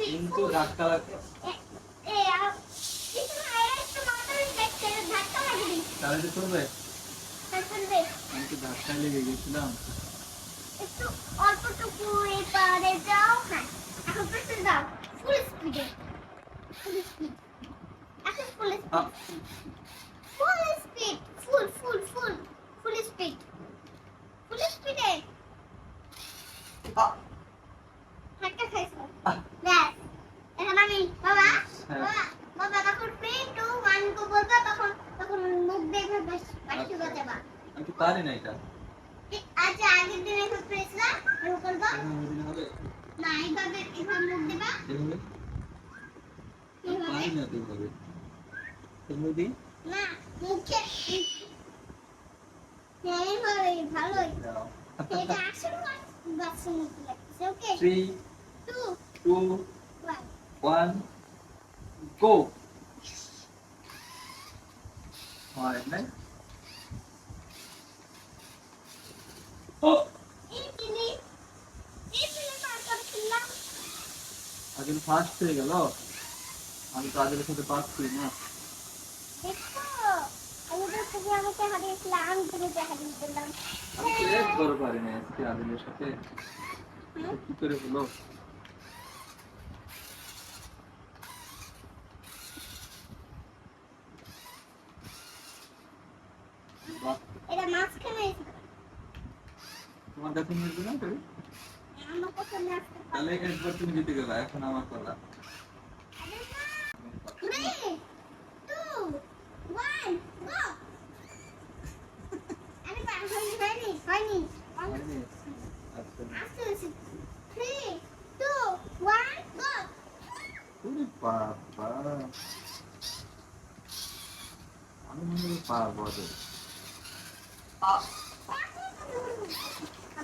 কিন্তু ধাক্কা। তাহলে তো করবে আমি তো ধাক্কায় লেগে গেছিলাম। একটু হ্যাঁ ব্যাস এখন আমি বাবা হ্যাঁ। বাবা বাবা তখন থ্রি টু তখন তখন মুখ দেখে বেশ আচ্ছা। তো পারি না এটা আচ্ছা আগের দিন এখন প্রেসলা এরকম করবা না এইভাবে এভাবে মুখ দিবা। এইভাবে না তো এভাবে? এভাবে না মুখে। এইভাবে ভালোই। এটা আসলে বাচ্চা মুখ লাগছে okay? Three two two one one go হয় নাই ও এই কিনি এই কিনি পার করছিলাম আদিল ফার্স্ট হয়ে গেল আমি তো আদিলের সাথে পাচ্ছি না দেখো আমি তো তুমি আমাকে হারিয়েছিলাম আমি তোমাকে হারিয়ে দিলাম আমি তো একবার পারি না আজকে আদিলের সাথে। এটা কি করে হলো? এটা মাঝখানে তোমার কাছে মিলবে না তো? আমার পছন্দ আসতে তাহলে একবার তুমি জিতে গেলা, এখন আমার পালা! আমি মনে হয় পারব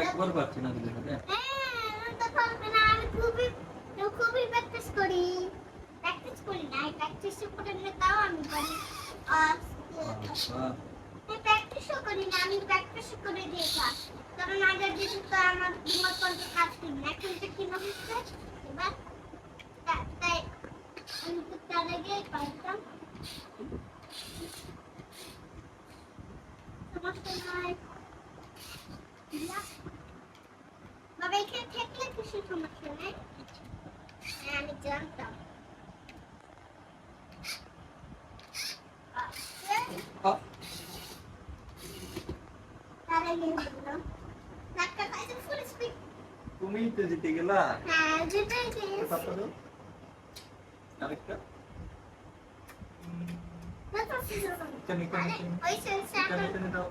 একবার পারছি না দিলে সাথে আমি তো পারবে না আমি খুবই খুবই প্র্যাকটিস করি প্র্যাকটিস করি না প্র্যাকটিস করে নিলে তাও আমি পারি আর বাবা, আমি প্র্যাকটিসও করি না আমি প্র্যাকটিস করে দিয়ে কাজ কারণ আগের দিন তো আমার তোমার কন্ট্রোল কাজ করি না এখন তো কি হচ্ছে এবার তাই আমি তো তার আগে পারতাম সমস্যা নয় ইয়া। বাবা এখানে থাকলে কিছু সমস্যা নেই হ্যাঁ আমি জানতাম আচ্ছা আ, তার আগে বললাম ধাক্কা খাইছে ফুল স্পিড তুমিই তো জিতে গেলা হ্যাঁ যেটাই পাতা দাও। আরেকটা এখানে, এখানে, এখানে। হয়েছে এখানে, এখানে দাও।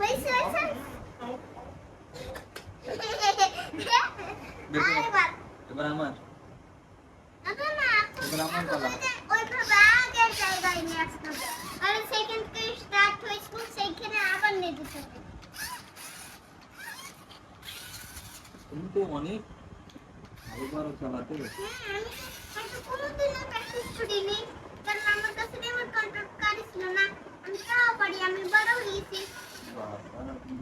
হয়েছে হয়েছে দেখো। আরেকবার এবার আমার না না না এবার আমার পালা। ওইভাবে আগের জায়গায় নিয়ে আসতে হবে আর সেকেন্ড কে স্টার্ট হয়েছিল সেইখানে আবার নিয়ে যেতে হবে তুমি তো অনেক ভালো পারো চালাতে হ্যাঁ, আমি হয়তো কোনোদিনও প্র্যাকটিস করিনি কারণ আমার কাছে রিমোট কন্ট্রোল কার ছিল না আমি তাও পারি আমি বড় হয়েছি বাবা, তুমি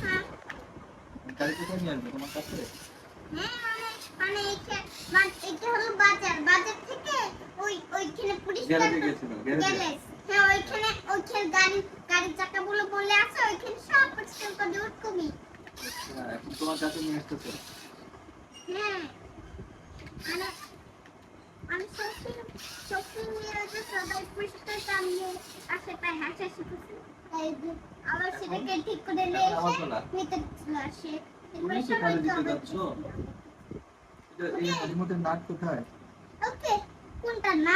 হ্যাঁ গাড়ি কোথায় নিয়ে মানে এটা বাজার বাজার থেকে ওই ওইখানে পরিষ্কার গ্যারেজে। হ্যাঁ ওইখানে ওইখানে গাড়ি গাড়ির চাকাগুলো বলে আছে ওইখানে সব পরিষ্কার করে দেওয়ার কমি আচ্ছা, এখন তোমার কাছে নিয়ে আসতেছে আবার সেটাকে ঠিক করে নিয়ে। নিতে আসে তুমি সেখানে দিতে যাচ্ছ এই রিমোটের নাট কোথায় ওকে কোনটা, না